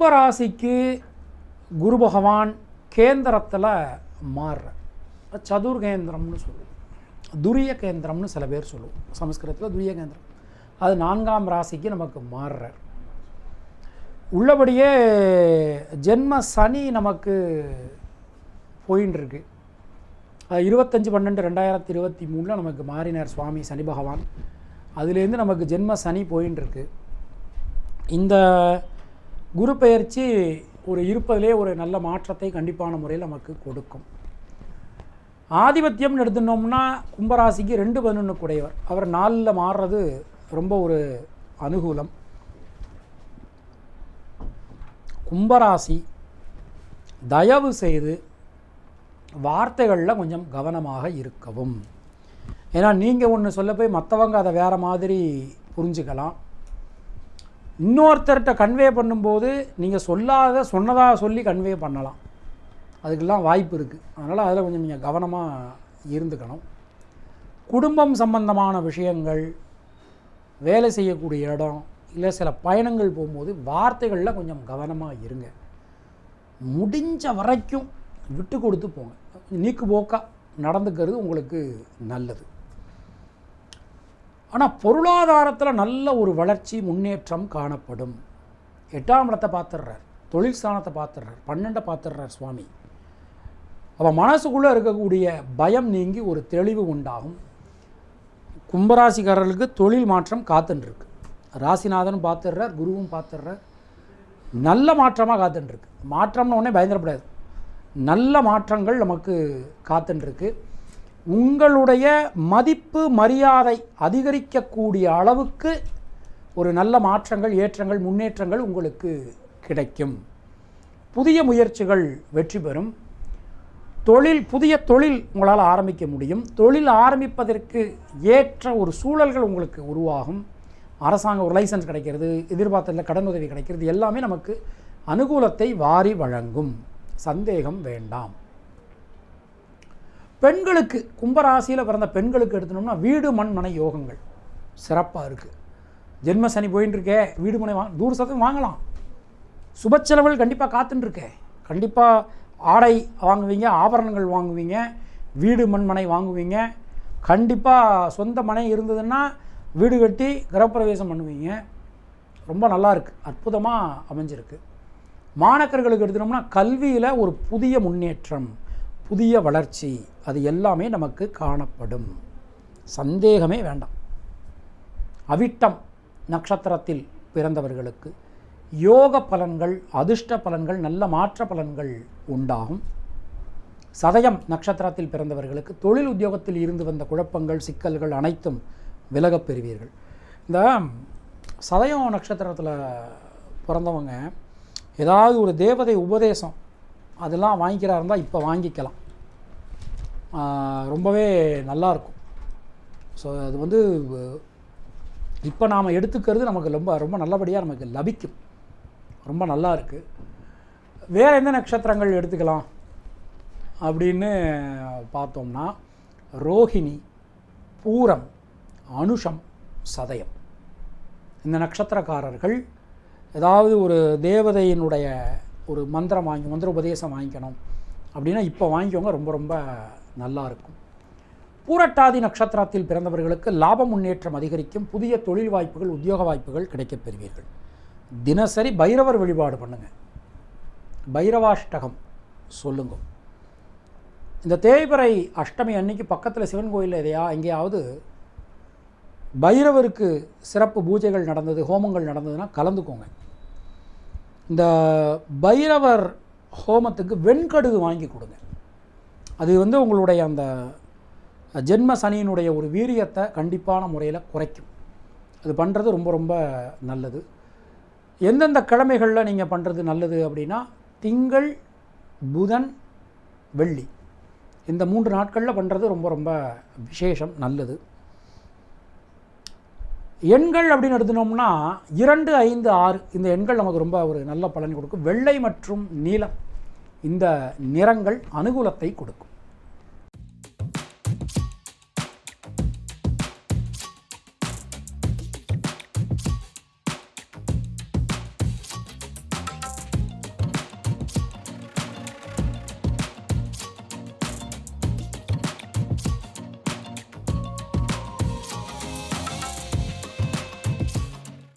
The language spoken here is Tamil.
கும்பராசிக்கு குரு பகவான் கேந்திரத்தில் மாறுற சதுர்கேந்திரம்னு சொல்லுவோம். துரிய கேந்திரம்னு சில பேர் சொல்லுவோம். சமஸ்கிருதத்தில் துரிய கேந்திரம். அது நான்காம் ராசிக்கு நமக்கு மாறுறார். உள்ளபடியே ஜென்ம சனி நமக்கு போயின்னு இருக்கு அது இருபத்தஞ்சு பன்னெண்டு ரெண்டாயிரத்தி இருபத்தி மூணில் நமக்கு மாறினார் சுவாமி சனி பகவான். அதுலேருந்து நமக்கு ஜென்ம சனி போயின்னு இருக்கு இந்த குரு பெயர்ச்சி ஒரு இருப்பதிலே ஒரு நல்ல மாற்றத்தை கண்டிப்பான முறையில் நமக்கு கொடுக்கும். ஆதிபத்தியம்னு எடுத்துனோம்னா கும்பராசிக்கு ரெண்டு பதினொன்று குடையவர். அவர் நாலில் மாறுறது ரொம்ப ஒரு அனுகூலம். கும்பராசி தயவு செய்து வார்த்தைகளில் கொஞ்சம் கவனமாக இருக்கவும். ஏன்னா நீங்கள் ஒன்று சொல்ல போய் மற்றவங்க அதை வேறு மாதிரி புரிஞ்சுக்கலாம். இன்னொருத்தர்கிட்ட கன்வே பண்ணும்போது நீங்கள் சொல்லாத சொன்னதாக சொல்லி கன்வே பண்ணலாம். அதுக்கெல்லாம் வாய்ப்பு இருக்குது அதனால் அதில் கொஞ்சம் நீங்கள் கவனமாக இருந்துக்கணும். குடும்பம் சம்பந்தமான விஷயங்கள் வேலை செய்யக்கூடிய இடம் இல்லை சில பயணங்கள் போகும்போது வார்த்தைகளில் கொஞ்சம் கவனமாக இருங்க. முடிஞ்ச வரைக்கும் விட்டு கொடுத்து போங்க. நீக்கு போக்கா நடந்துக்கிறது உங்களுக்கு நல்லது. ஆனால் பொருளாதாரத்தில் நல்ல ஒரு வளர்ச்சி முன்னேற்றம் காணப்படும். எட்டாம் இடத்தை பார்த்துடுறார். தொழில் ஸ்தானத்தை பார்த்துடுறார். பன்னெண்டை பார்த்துடுறார் சுவாமி. அப்போ மனசுக்குள்ளே இருக்கக்கூடிய பயம் நீங்கி ஒரு தெளிவு உண்டாகும். கும்பராசிக்காரர்களுக்கு தொழில் மாற்றம் காத்துன்ருக்கு. ராசிநாதனும் பார்த்துடுறார் குருவும் பார்த்துடுறார். நல்ல மாற்றமாக காத்துன்ருக்கு. மாற்றம்னு உடனே பயந்துடக்கூடாது. நல்ல மாற்றங்கள் நமக்கு காத்துன்ருக்கு. உங்களுடைய மதிப்பு மரியாதை அதிகரிக்கக்கூடிய அளவுக்கு ஒரு நல்ல மாற்றங்கள் ஏற்றங்கள் முன்னேற்றங்கள் உங்களுக்கு கிடைக்கும். புதிய முயற்சிகள் வெற்றி பெறும். தொழில் புதிய தொழில் உங்களால் ஆரம்பிக்க முடியும். தொழில் ஆரம்பிப்பதற்கு ஏற்ற ஒரு சூழல்கள் உங்களுக்கு உருவாகும். அரசாங்க ஒரு லைசன்ஸ் கிடைக்கிறது எதிர்பார்த்ததில் கடன் உதவி கிடைக்கிறது எல்லாமே நமக்கு அனுகூலத்தை வாரி வழங்கும். சந்தேகம் வேண்டாம். பெண்களுக்கு கும்பராசியில் பிறந்த பெண்களுக்கு எடுத்தோம்னா வீடு மண் மனை யோகங்கள். சிறப்பாக இருக்குது ஜென்ம சனி போயின்னு இருக்கே வீடு மனை வாங்க தூர சதம் வாங்கலாம். சுப செலவுகள் கண்டிப்பாக காத்துட்டுருக்கேன் கண்டிப்பாக ஆடை வாங்குவீங்க ஆபரணங்கள் வாங்குவீங்க வீடு மண்மனை வாங்குவீங்க. கண்டிப்பாக சொந்த மனை இருந்ததுன்னா வீடு கட்டி கிரகப்பிரவேசம் பண்ணுவீங்க. ரொம்ப நல்லாயிருக்கு அற்புதமாக அமைஞ்சிருக்கு. மாணக்கர்களுக்கு எடுத்துனோம்னா கல்வியில் ஒரு புதிய முன்னேற்றம். புதிய வளர்ச்சி அது எல்லாமே நமக்கு காணப்படும். சந்தேகமே வேண்டாம். அவிட்டம் நட்சத்திரத்தில் பிறந்தவர்களுக்கு யோக பலன்கள் அதிர்ஷ்ட பலன்கள் நல்ல மாற்ற பலன்கள் உண்டாகும். சதயம் நட்சத்திரத்தில் பிறந்தவர்களுக்கு தொழில் உத்தியோகத்தில் இருந்து வந்த குழப்பங்கள் சிக்கல்கள் அனைத்தும் விலகப் பெறுவீர்கள். இந்த சதயம் நட்சத்திரத்தில் பிறந்தவங்க ஏதாவது ஒரு தேவதை உபதேசம் அதெல்லாம் வாங்கிக்கிறா இருந்தால் இப்போ வாங்கிக்கலாம். ரொம்பவே நல்லாயிருக்கும் ஸோ அது வந்து இப்போ நாம் எடுத்துக்கிறது நமக்கு ரொம்ப ரொம்ப நல்லபடியாக நமக்கு லபிக்கும். ரொம்ப நல்லா இருக்குது வேறு எந்த நட்சத்திரங்கள் எடுத்துக்கலாம்? அப்படின்னு பார்த்தோம்னா ரோஹிணி பூரம் அனுஷம் சதயம். இந்த நட்சத்திரக்காரர்கள் ஏதாவது ஒரு தேவதையினுடைய ஒரு மந்திரம் வாங்கி மந்திர உபதேசம் வாங்கிக்கணும். அப்படின்னா இப்போ வாங்கிக்கோங்க ரொம்ப ரொம்ப நல்லா இருக்கும் பூரட்டாதி நட்சத்திரத்தில் பிறந்தவர்களுக்கு லாப முன்னேற்றம் அதிகரிக்கும். புதிய தொழில் வாய்ப்புகள் உத்தியோக வாய்ப்புகள் கிடைக்கப் பெறுவீர்கள். தினசரி பைரவர் வழிபாடு பண்ணுங்க. பைரவாஷ்டகம் சொல்லுங்க. இந்த தேய்பிறை அஷ்டமி அன்னைக்கு பக்கத்தில் சிவன் கோயிலில் எதையா எங்கேயாவது பைரவருக்கு சிறப்பு பூஜைகள் நடந்தது ஹோமங்கள் நடந்ததுன்னா கலந்துக்கோங்க. இந்த பைரவர் ஹோமத்துக்கு வெண்கடுகு வாங்கி கொடுங்க. அது வந்து உங்களுடைய அந்த ஜென்ம சனியினுடைய ஒரு வீரியத்தை கண்டிப்பான முறையில் குறைக்கும். அது பண்ணுறது ரொம்ப ரொம்ப நல்லது. எந்தெந்த கிழமைகளில் நீங்கள் பண்ணுறது நல்லது அப்படின்னா திங்கள் புதன் வெள்ளி. இந்த மூன்று நாட்களில் பண்ணுறது ரொம்ப ரொம்ப விசேஷம் நல்லது. எண்கள் அப்படின்னு எடுத்துனோம்னா இரண்டு ஐந்து ஆறு இந்த எண்கள் நமக்கு ரொம்ப ஒரு நல்ல பலன் கொடுக்கும். வெள்ளை மற்றும் நீலம் இந்த நிறங்கள் அனுகூலத்தை கொடுக்கும்.